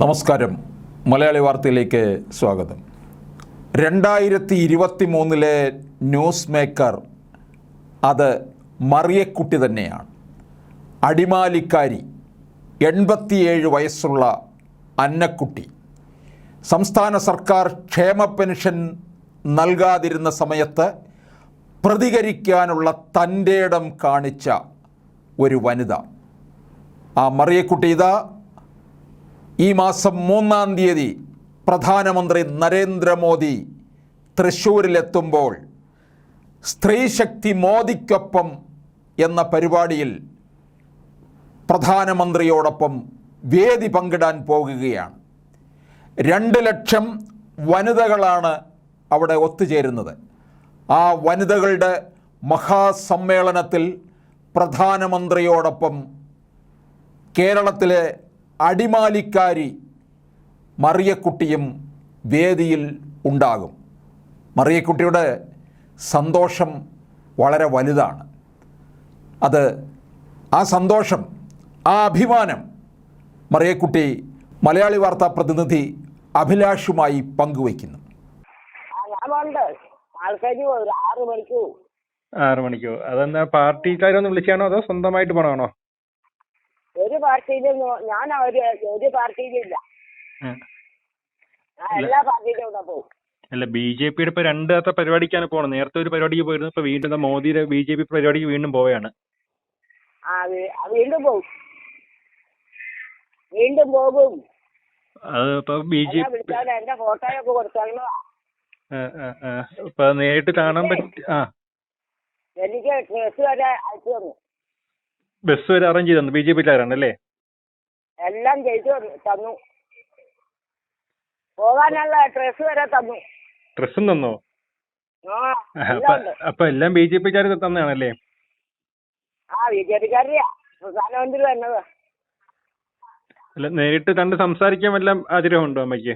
നമസ്കാരം. മലയാളി വാർത്തയിലേക്ക് സ്വാഗതം. രണ്ടായിരത്തി ഇരുപത്തി മൂന്നിലെ ന്യൂസ് മേക്കർ അത് മറിയക്കുട്ടി തന്നെയാണ്. അടിമാലിക്കാരി എൺപത്തിയേഴ് വയസ്സുള്ള അന്നക്കുട്ടി. സംസ്ഥാന സർക്കാർ ക്ഷേമ പെൻഷൻ നൽകാതിരുന്ന സമയത്ത് പ്രതികരിക്കാനുള്ള തന്റെ ഇടം കാണിച്ച ഒരു വനിത. ആ മറിയക്കുട്ടി ഇതാ ഈ മാസം മൂന്നാം തീയതി പ്രധാനമന്ത്രി നരേന്ദ്രമോദി തൃശ്ശൂരിലെത്തുമ്പോൾ സ്ത്രീശക്തി മോദിക്കൊപ്പം എന്ന പരിപാടിയിൽ പ്രധാനമന്ത്രിയോടൊപ്പം വേദി പങ്കിടാൻ പോകുകയാണ്. രണ്ട് ലക്ഷം വനിതകളാണ് അവിടെ ഒത്തുചേരുന്നത്. ആ വനിതകളുടെ മഹാസമ്മേളനത്തിൽ പ്രധാനമന്ത്രിയോടൊപ്പം കേരളത്തിലെ അടിമാലിക്കാരി മറിയക്കുട്ടിയും വേദിയിൽ ഉണ്ടാകും. മറിയക്കുട്ടിയുടെ സന്തോഷം വളരെ വലുതാണ്. അത് ആ സന്തോഷം ആ അഭിമാനം മറിയക്കുട്ടി മലയാളി വാർത്താ പ്രതിനിധി അഭിലാഷുമായി പങ്കുവയ്ക്കുന്നു. ആറ് മണിക്കോ അതെന്താ പാർട്ടിക്കാരൊന്ന് വിളിച്ചാണോ അതോ സ്വന്തമായിട്ട് പോണാണോ ഒരു പാർട്ടിയിലും ഞാൻ ഒരു ഒരു പാർട്ടിയിലും ഇല്ല ഞാൻ എല്ലാ പാർട്ടിയിലും പോകും അല്ല ബി ജെ പിയുടെ ഇപ്പൊ രണ്ടാമത്തെ പരിപാടിക്കാണ് പോണത്. നേരത്തെ ഒരു പരിപാടിക്ക് പോയിരുന്നു ഇപ്പൊ വീണ്ടും മോദിയുടെ ബി ജെ പി പരിപാടിക്ക് വീണ്ടും പോവുകയാണ്. വീണ്ടും പോകും വീണ്ടും പോകും. അത് ഇപ്പൊ ബി ജെ എന്റെ ഫോട്ടോയൊക്കെ കൊടുത്തോ ഇപ്പൊ നേരിട്ട് കാണാൻ പറ്റി ആ. എനിക്ക് ഡ്രസ് വരെ അയച്ചു തന്നു. ബസ് വരെ അറേഞ്ച് ചെയ്തു ബി ജെ പിക്കാരാണ് അല്ലേ? എല്ലാം ചെയ്തു തന്നു- പോകാനുള്ള ഡ്രസ് വരെ തന്നു. ഡ്രസ്സും തന്നോ? അപ്പൊ എല്ലാം ബി ജെ പിക്കാർ തന്നെയാണല്ലേ ആ ബി ജെ പിക്കാരിയാ. പ്രധാനമന്ത്രി തന്നത്. അല്ല നേരിട്ട് കണ്ട് സംസാരിക്കാൻ എല്ലാം ആഗ്രഹമുണ്ടോ അമ്മയ്ക്ക്?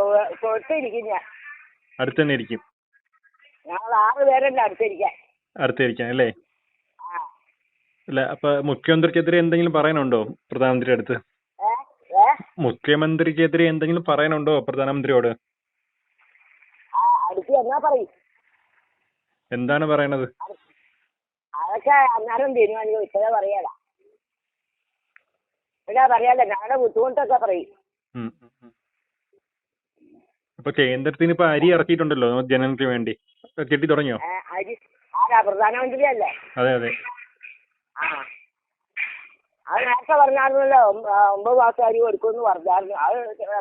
അടുത്തന്നെ അടുത്ത് തന്നെ ഇരിക്കും. ഞങ്ങൾ ആറ് പേരല്ലേ അടുത്തിരിക്കാൻ. അടുത്തിരിക്കാൻ അല്ലേ? അല്ല അപ്പൊ മുഖ്യമന്ത്രിക്കെതിരെ എന്തെങ്കിലും പറയാനുണ്ടോ പ്രധാനമന്ത്രിയുടെ അടുത്ത്? മുഖ്യമന്ത്രിക്കെതിരെ എന്തെങ്കിലും പറയാനുണ്ടോ പ്രധാനമന്ത്രിയോട്? എന്താണ് പറയണത്? അതൊക്കെ അന്നേരം തീരുമാനിക്കും ഇപ്പോഴേ പറയാല ഇപ്പോഴാ പറയാല ഞങ്ങളുടെ ബുദ്ധിമുട്ടൊക്കെ പറയും. ഉം, ഉം, ഉം. അപ്പൊ കേന്ദ്രത്തിന് ഇപ്പൊ അരി ഇറക്കിയിട്ടുണ്ടല്ലോ ജനങ്ങൾക്ക് വേണ്ടി. കിട്ടി തുടങ്ങിയോ? അരി പ്രധാനമന്ത്രി അല്ലേ അതെ അതെ. ആ അത് നേരത്തെ പറഞ്ഞായിരുന്നല്ലോ ഒമ്പത് മാസം അരി കൊടുക്കുമെന്ന് പറഞ്ഞായിരുന്നു. അത്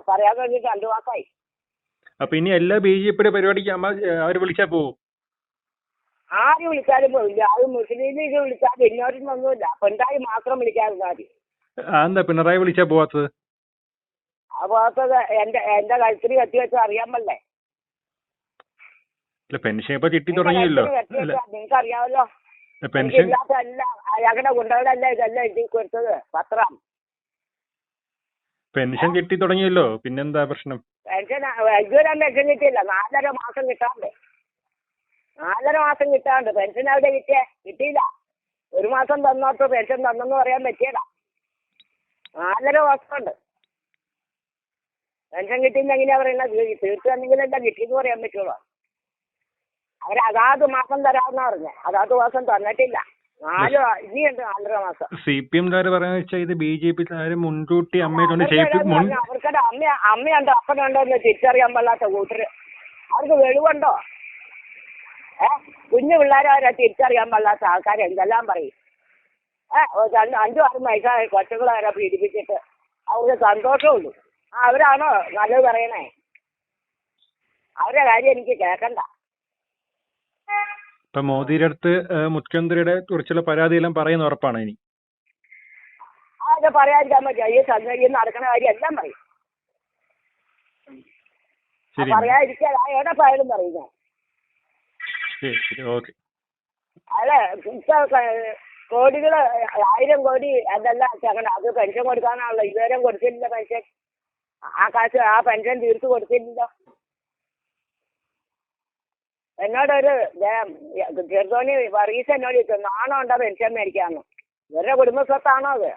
പറയാൻ കഴിഞ്ഞിട്ട് രണ്ടു മാസമായി. അപ്പൊ ഇനി എല്ലാ ബി ജെ പിയുടെ പരിപാടിക്ക് അമ്മ അവർ വിളിച്ചാ പോവും? ആര് വിളിച്ചാലും പോയില്ല അത് മുസ്ലിം ലീഗ് വിളിച്ചാൽ ഇന്നോട്ടൊന്നുമില്ല പെണ്ണായി മാത്രം വിളിക്കാറുണ്ട് മതി. ആ എന്താ പിണറായി വിളിച്ചാ പോവാത്തത്? ആ ഭാഗത്തത് എന്റെ എന്റെ കഴുത്തിൽ കത്തി വെച്ച് അറിയാൻ പറ്റേ പെൻഷൻ ഇപ്പൊ കിട്ടി തുടങ്ങിയല്ലോ. നിങ്ങൾക്ക് അറിയാമല്ലോ പെൻഷൻ? ഗുണ്ടകളല്ല ഇതല്ല എഴുതി കൊടുത്തത്. പത്രം. പെൻഷൻ കിട്ടി തുടങ്ങിയല്ലോ. പിന്നെന്താ പ്രശ്നം? പെൻഷൻ ഇതുവരെ പെൻഷൻ കിട്ടിയില്ല. നാലര മാസം കിട്ടാണ്ട്. നാലര മാസം കിട്ടാണ്ട്. പെൻഷൻ അവിടെ കിട്ടിയേ? കിട്ടിയില്ല. ഒരു മാസം തന്നോട്ട് പെൻഷൻ തന്നെന്ന് പറയാൻ പറ്റിയല്ല നാലര മാസമുണ്ട്. പെൻഷൻ കിട്ടിയെന്ന് എങ്ങനെയാ പറയുന്നത് തീർത്തു തന്നെങ്കിലല്ല കിട്ടിയെന്ന് പറയാൻ പറ്റുള്ളൂ. അവർ അതാത് മാസം തരാമെന്ന് പറഞ്ഞു. അതാത് മാസം തന്നിട്ടില്ല. നാലോ ഇനിയുണ്ട് നാലര മാസം. സി പി എംകാര് പറയാന്ന് വെച്ചാൽ ഇത് ബി ജെ പിക്കാര് മുൻകൂട്ടി അമ്മയുണ്ട് അവർക്കടെ അമ്മ അമ്മയുണ്ടോ അപ്പനുണ്ടോ എന്ന് തിരിച്ചറിയാൻ പാടില്ലാത്ത കൂട്ടര്. അവർക്ക് വെളിവുണ്ടോ? ഏ? കുഞ്ഞു പിള്ളേരെ തിരിച്ചറിയാൻ പാടില്ലാത്ത ആൾക്കാർ എന്തെല്ലാം പറയും? ഏ രണ്ട് അഞ്ചു ആറ് വയസ്സായ കൊച്ചുങ്ങളെ വരെ പീഡിപ്പിച്ചിട്ട് അവർക്ക് സന്തോഷമുള്ളൂ. ആ അവരാണോ നല്ലത് പറയണേ? അവരുടെ കാര്യം എനിക്ക് കേൾക്കണ്ട ഇപ്പൊ മോദിയുടെ അടുത്ത് മുഖ്യമന്ത്രിയുടെ കുറിച്ചുള്ള പരാതിയെല്ലാം പറയുന്ന ഉറപ്പാണ് ഇനി. അതൊക്കെ പറയാതിരിക്കാൻ പറ്റുമോ ഈ സന്ദ- ഈ നടക്കുന്ന കാര്യം എല്ലാം പറയും. ശരി. പറയാതിരിക്കാൻ ആ എവിടെ പോയാലും പറയും ഞാൻ. ശരി ശരി. ഓക്കെ. ഇപ്പൊ കോടികൾ ആയിരം കോടി അതെല്ലാം ചേക്കണം അത് പെൻഷൻ കൊടുക്കാനാണല്ലോ. ഇതുവരെ കൊടുത്തില്ല പെൻഷൻ. ആ കാശ് ആ പെൻഷൻ തീർത്തു കൊടുത്തില്ലല്ലോ എന്നോടൊരു ചെറുതോണി പറീസ എന്നോട് ചോദിച്ചു നാണം ഉണ്ടോ പെൻഷൻ മേടിക്കാന്ന്? ഇവരുടെ കുടുംബ സ്വത്താണോ അത്?